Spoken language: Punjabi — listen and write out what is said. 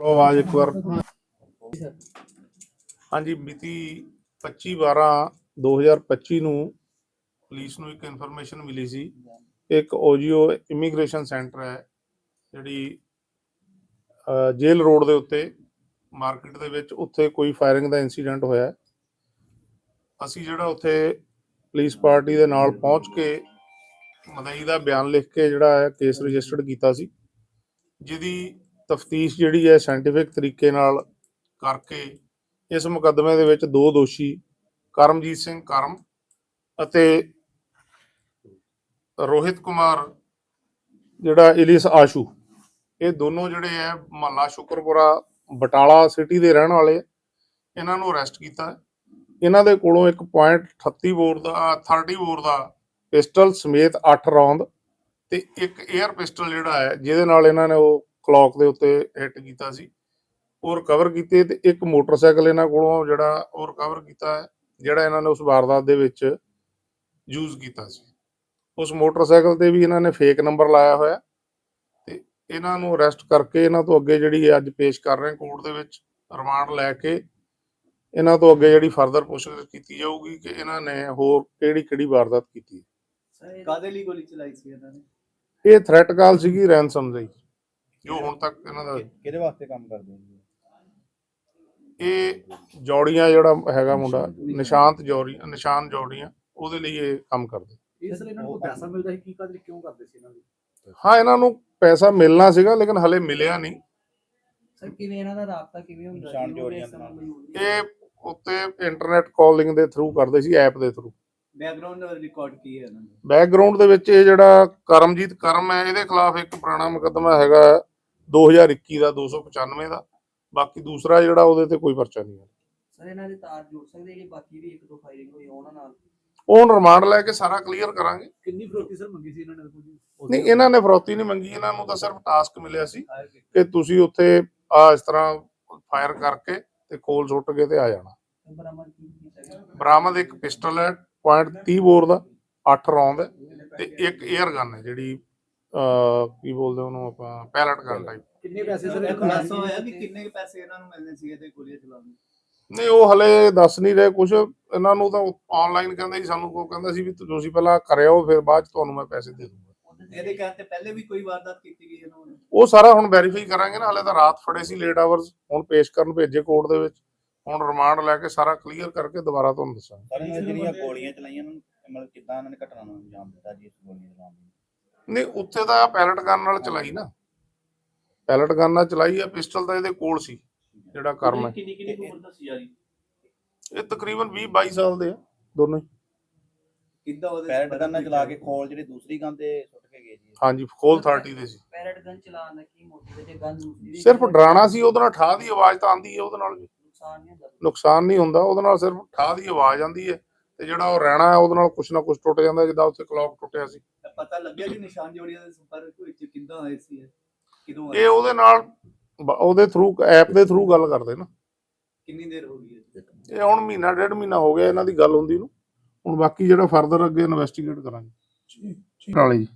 ਲਓ ਆਵਾਜ਼ ਇੱਕ ਵਾਰ। ਹਾਂਜੀ, ਮਿਤੀ 25 12 2025 ਨੂੰ ਪੁਲਿਸ ਨੂੰ ਇੱਕ ਇਨਫੋਰਮੇਸ਼ਨ ਮਿਲੀ ਸੀ। ਇੱਕ ਓਜੀਓ ਇਮੀਗ੍ਰੇਸ਼ਨ ਸੈਂਟਰ ਹੈ, ਜਿਹੜੀ ਜੇਲ ਰੋਡ ਦੇ ਉੱਤੇ, ਮਾਰਕੀਟ ਦੇ ਵਿੱਚ ਉੱਥੇ ਕੋਈ ਫਾਇਰਿੰਗ ਦਾ ਇਨਸੀਡੈਂਟ ਹੋਇਆ। ਅਸੀਂ ਜਿਹੜਾ ਉੱਥੇ ਪੁਲਿਸ ਪਾਰਟੀ ਦੇ ਨਾਲ ਪਹੁੰਚ ਕੇ ਮਦਈ ਦਾ ਬਿਆਨ ਲਿਖ ਕੇ ਜਿਹੜਾ ਹੈ ਕੇਸ ਰਜਿਸਟਰਡ ਕੀਤਾ ਸੀ, ਜਿਹਦੀ ਤਫਤੀਸ਼ ਜਿਹੜੀ ਹੈ ਸਾਇੰਟੀਫਿਕ ਤਰੀਕੇ ਨਾਲ ਕਰਕੇ ਇਸ ਮੁਕੱਦਮੇ ਦੇ ਵਿੱਚ ਦੋ ਦੋਸ਼ੀ, ਕਰਮਜੀਤ ਸਿੰਘ ਕਰਮ ਅਤੇ ਰੋਹਿਤ ਕੁਮਾਰ, ਜਿਹੜਾ ਇਲਿਸ ਆਸ਼ੂ, ਇਹ ਦੋਨੋਂ ਜਿਹੜੇ ਹੈ ਮਹੱਲਾ ਸ਼ੁਕਰਪੁਰਾ ਬਟਾਲਾ ਸਿਟੀ ਦੇ ਰਹਿਣ ਵਾਲੇ ਇਹਨਾਂ ਨੂੰ ਅਰੈਸਟ ਕੀਤਾ। ਇਹਨਾਂ ਦੇ ਕੋਲੋਂ ਇੱਕ ਪੁਆਇੰਟ 38 ਬੋਰ ਦਾ 30 ਬੋਰ ਦਾ ਪਿਸਟਲ ਸਮੇਤ 8 ਰੌਂਦ ਤੇ ਇੱਕ 에ਅਰ ਪਿਸਟਲ ਜਿਹੜਾ ਹੈ, ਜਿਹਦੇ ਨਾਲ ਇਹਨਾਂ ਨੇ ਉਹ ਕਲੌਕ ਦੇ ਉੱਤੇ ਹਿੱਟ ਕੀਤਾ ਸੀ। ਉਹ ਰਿਕਵਰ ਕੀਤੇ ਤੇ ਇੱਕ ਮੋਟਰਸਾਈਕਲ ਇਹਨਾਂ ਕੋਲੋਂ ਜਿਹੜਾ ਉਹ ਰਿਕਵਰ ਕੀਤਾ ਹੈ ਜਿਹੜਾ ਇਹਨਾਂ ਨੇ ਉਸ ਵਾਰਦਾਤ ਦੇ ਵਿੱਚ ਯੂਜ਼ ਕੀਤਾ ਸੀ। ਉਸ ਮੋਟਰਸਾਈਕਲ ਤੇ ਵੀ ਇਹਨਾਂ ਨੇ ਫੇਕ ਨੰਬਰ ਲਾਇਆ ਹੋਇਆ ਤੇ ਇਹਨਾਂ ਨੂੰ ਅਰੈਸਟ ਕਰਕੇ ਇਹਨਾਂ ਤੋਂ ਅੱਗੇ ਜਿਹੜੀ ਅੱਜ ਪੇਸ਼ ਕਰ ਰਹੇ ਕੋਰਟ ਦੇ ਵਿੱਚ ਰਿਮਾਂਡ ਲੈ ਕੇ ਇਹਨਾਂ ਤੋਂ ਅੱਗੇ ਜਿਹੜੀ ਫਰਦਰ ਪੁੱਛਗਿੱਛ ਕੀਤੀ ਜਾਊਗੀ ਕਿ ਇਹਨਾਂ ਨੇ ਹੋਰ ਕਿਹੜੀ ਕਿਹੜੀ ਵਾਰਦਾਤ ਕੀਤੀ ਹੈ। ਕਾਦੇ ਲਈ ਗੋਲੀ ਚਲਾਈ ਸੀ ਇਹਨਾਂ ਨੇ? ਇਹ ਥ੍ਰੈਟ ਕਾਲ ਸੀਗੀ ਰੈਂਸਮ ਦੀ। ਜੋ ਹੁਣ ਤੱਕ ਇਹਨਾਂ ਦਾ ਕਿਹਦੇ ਵਾਸਤੇ ਕੰਮ ਕਰਦੇ ਹੋ ਜੀ? ਇਹ ਜੌੜੀਆਂ ਜਿਹੜਾ ਹੈਗਾ ਮੁੰਡਾ ਨਿਸ਼ਾਂਤ ਜੌੜੀ ਨਿਸ਼ਾਨ ਜੌੜੀਆਂ ਉਹਦੇ ਲਈ ਇਹ ਕੰਮ ਕਰਦੇ। ਇਸ ਲਈ ਇਹਨਾਂ ਨੂੰ ਪੈਸਾ ਮਿਲਦਾ ਸੀ? ਕੀ ਕਾਦੇ ਕਿਉਂ ਕਰਦੇ ਸੀ ਇਹਨਾਂ ਦੀ? ਹਾਂ ਇਹਨਾਂ ਨੂੰ ਪੈਸਾ ਮਿਲਣਾ ਸੀਗਾ ਲੇਕਿਨ ਹਲੇ ਮਿਲਿਆ ਨਹੀਂ। ਸਰ ਕਿਵੇਂ ਇਹਨਾਂ ਦਾ ਰਾਬਤਾ ਕਿਵੇਂ ਹੁੰਦਾ? ਨਿਸ਼ਾਨ ਜੋੜੀਆਂ। ਇਹ ਉੱਤੇ ਇੰਟਰਨੈਟ ਕਾਲਿੰਗ ਦੇ ਥਰੂ ਕਰਦੇ ਸੀ ਐਪ ਦੇ ਥਰੂ ਬੈਕਗ੍ਰਾਉਂਡ ਰਿਕਾਰਡ ਕੀ ਹੈ ਇਹਨਾਂ ਦਾ? ਬੈਕਗ੍ਰਾਉਂਡ ਦੇ ਵਿੱਚ ਇਹ ਜਿਹੜਾ ਕਰਮਜੀਤ ਕਰਮ ਹੈ ਇਹਦੇ ਖਿਲਾਫ ਇੱਕ ਪੁਰਾਣਾ ਮੁਕੱਦਮਾ ਹੈਗਾ 2021 ਦਾ 295 ਦਾ। ਬਾਕੀ ਦੂਸਰਾ ਜਿਹੜਾ ਉਹਦੇ ਤੇ ਕੋਈ ਪਰਚਾ ਨਹੀਂ ਹੈ। ਸਰ ਇਹਨਾਂ ਦੇ ਤਾਰ ਜੋੜ ਸਕਦੇ ਕਿ ਬਾਕੀ ਵੀ ਇੱਕ ਦੋ ਫਾਇਰਿੰਗ ਹੋਈ ਉਹਨਾਂ ਨਾਲ? ਉਹ ਰਿਮਾਂਡ ਲੈ ਕੇ ਸਾਰਾ ਕਲੀਅਰ ਕਰਾਂਗੇ। ਕਿੰਨੀ ਫਰੋਤੀ ਸਰ ਮੰਗੀ ਸੀ ਇਹਨਾਂ ਨੇ ਕੋਈ ਨਹੀਂ ਇਹਨਾਂ ਨੇ ਫਰੌਤੀ ਨਹੀਂ ਮੰਗੀ ਇਹਨਾਂ ਨੂੰ ਤਾਂ ਸਿਰਫ ਟਾਸਕ ਮਿਲਿਆ ਸੀ ਕਿ ਤੁਸੀਂ ਉੱਥੇ ਆ ਇਸ ਤਰ੍ਹਾਂ ਫਾਇਰ ਕਰਕੇ ਤੇ ਕੋਲ ਸੁੱਟ ਕੇ ਤੇ ਆ ਜਾਣਾ। ਬਰਾਮਦ ਇੱਕ ਪਿਸਟਲ ਹੈ ਪੁਆਇੰਟ 30 ਬੋਰ ਦਾ 8 ਰੌਂਦ ਤੇ ਇੱਕ 에ਅਰ ਗਨ ਹੈ ਜਿਹੜੀ ਕੀ ਬੋਲਦੇ ਉਹਨੂੰ ਆਪਾਂ? ਪੈਲਟ ਗਨ ਟਾਈਪ ਕਿੰਨੇ ਪੈਸੇ ਸਰ ਇਹ ਖੁਲਾਸਾ ਹੋਇਆ ਕਿ ਕਿੰਨੇ ਪੈਸੇ ਇਹਨਾਂ ਨੂੰ ਮਿਲਨੇ ਸੀਗੇ ਤੇ ਗੋਲੀਆਂ ਚਲਾਉਣ ਨੂੰ ਨਹੀਂ ਉਹ ਹਲੇ ਦੱਸ ਨਹੀਂ ਰਹੇ ਕੁਝ ਇਹਨਾਂ ਨੂੰ ਤਾਂ ਆਨਲਾਈਨ ਕਹਿੰਦੇ ਸੀ ਸਾਨੂੰ ਕੋ ਕਹਿੰਦਾ ਸੀ ਵੀ ਤੁਸੀਂ ਪਹਿਲਾਂ ਕਰਿਓ ਫਿਰ ਬਾਅਦ ਚ ਤੁਹਾਨੂੰ ਮੈਂ ਪੈਸੇ ਦੇ ਦੂੰਗਾ। ਇਹਦੇ ਕਹਿਣ ਤੇ ਪਹਿਲੇ ਵੀ ਕੋਈ ਵਾਰਦਾਤ ਕੀਤੀ ਗਈ ਇਹਨਾਂ ਨੇ? ਉਹ ਸਾਰਾ ਹੁਣ ਵੈਰੀਫਾਈ ਕਰਾਂਗੇ ਨਾ ਹਲੇ ਤਾਂ ਰਾਤ ਫੜੇ ਸੀ ਲੇਟ ਆਵਰਸ ਹੁਣ ਪੇਸ਼ ਕਰਨ ਭੇਜੇ ਕੋਰਟ ਦੇ ਵਿੱਚ। ਹੁਣ ਰਿਮਾਂਡ ਲੈ ਕੇ ਸਾਰਾ ਕਲੀਅਰ ਕਰਕੇ ਦੁਬਾਰਾ ਤੁਹਾਨੂੰ ਦੱਸਾਂਗੇ। ਜਿਹੜੀਆਂ ਗੋਲੀਆਂ ਚਲਾਈਆਂ ਇਹਨਾਂ ਨੂੰ ਮਤਲਬ ਕਿੱਦਾਂ ਇਹਨਾਂ ਨੇ ਘਟਨਾ ਨੂੰ ਅੰਜਾਮ ਦਿੱਤਾ ਜੀ ਇਸ ਗੋਲੀਆਂ ਚਲਾਉਣ ਦੀ? ਨਹੀਂ ਉੱਥੇ ਤਾਂ ਪੈਲਟ ਗਨ ਨਾਲ ਚਲਾਈ ਨਾ। ਪੈਲਟ ਗਨ ਨਾਲ ਚਲਾਈ ਆ ਪਿਸਟਲ ਤਾਂ ਇਹਦੇ ਕੋਲ ਸੀ ਜਿਹੜਾ ਕਰਮ ਹੈ ਕਿੰਨੀ ਕਿੰਨੀ ਉਮਰ ਦਾ ਸੀ ਯਾਰੀ ਇਹ ਤਕਰੀਬਨ 20 22 ਸਾਲ ਦੇ ਆ ਦੋਨੋਂ ਹੀ। ਕਿੱਦਾਂ ਉਹਦੇ ਪੈਰਟ ਗਨ ਨਾਲ ਚਲਾ ਕੇ ਖੋਲ ਜਿਹੜੀ ਦੂਸਰੀ ਗਨ ਤੇ ਸੁੱਟ ਕੇ ਗਏ ਜੀ। ਹਾਂਜੀ ਕੋਲ 30 ਦੇ ਸੀ। ਪੈਰਟ ਗਨ ਚਲਾਉਣ ਦਾ ਕੀ ਮੋਟਿਵ ਹੈ? ਜੇ ਗਨ ਸਿਰਫ ਡਰਾਣਾ ਸੀ ਉਹਦੇ ਨਾਲ ਠਾਹ ਦੀ ਆਵਾਜ਼ ਤਾਂ ਆਂਦੀ ਹੈ ਉਹਦੇ ਨਾਲ ਨੁਕਸਾਨ ਨਹੀਂ ਹੁੰਦਾ। ਨੁਕਸਾਨ ਨਹੀਂ ਹੁੰਦਾ ਉਹਦੇ ਨਾਲ ਸਿਰਫ ਠਾਹ ਦੀ ਆਵਾਜ਼ ਆਂਦੀ ਹੈ ਤੇ ਜਿਹੜਾ ਉਹ ਰਹਿਣਾ ਹੈ ਉਹਦੇ ਨਾਲ ਕੁਛ ਨਾ ਕੁਛ ਟੁੱਟ ਜਾਂਦਾ ਜਿੱਦਾਂ ਉੱਥੇ ਕਲੌਕ ਟੁੱਟਿਆ ਸੀ। ਪਤਾ ਲੱਗਿਆ ਕਿ ਨਿਸ਼ਾਨ ਜੋੜੀਆਂ ਦੇ ਸੰਪਰਕ ਵਿੱਚ ਕਿੱਦਾਂ ਆਏ ਸੀ ਇਹ? ਕਿਦੋਂ ਇਹ ਉਹਦੇ ਨਾਲ ਬ- ਉਹਦੇ ਥਰੂ ਐਪ ਦੇ ਥਰੂ ਗੱਲ ਕਰਦੇ ਨਾ। ਕਿੰਨੀ ਦੇਰ ਹੋ ਗਈ ਹੈ ਇਹ ਹੁਣ ਮਹੀਨਾ ਡੇਢ ਮਹੀਨਾ ਹੋ ਗਿਆ ਇਹਨਾਂ ਦੀ ਗੱਲ ਹੁੰਦੀ ਨੂੰ। ਹੁਣ ਬਾਕੀ ਜਿਹੜਾ ਫਰਦਰ ਅੱਗੇ ਇਨਵੈਸਟੀਗੇਟ ਕਰਾਂਗੇ। ਠੀਕ ਵਾਲੇ ਜੀ।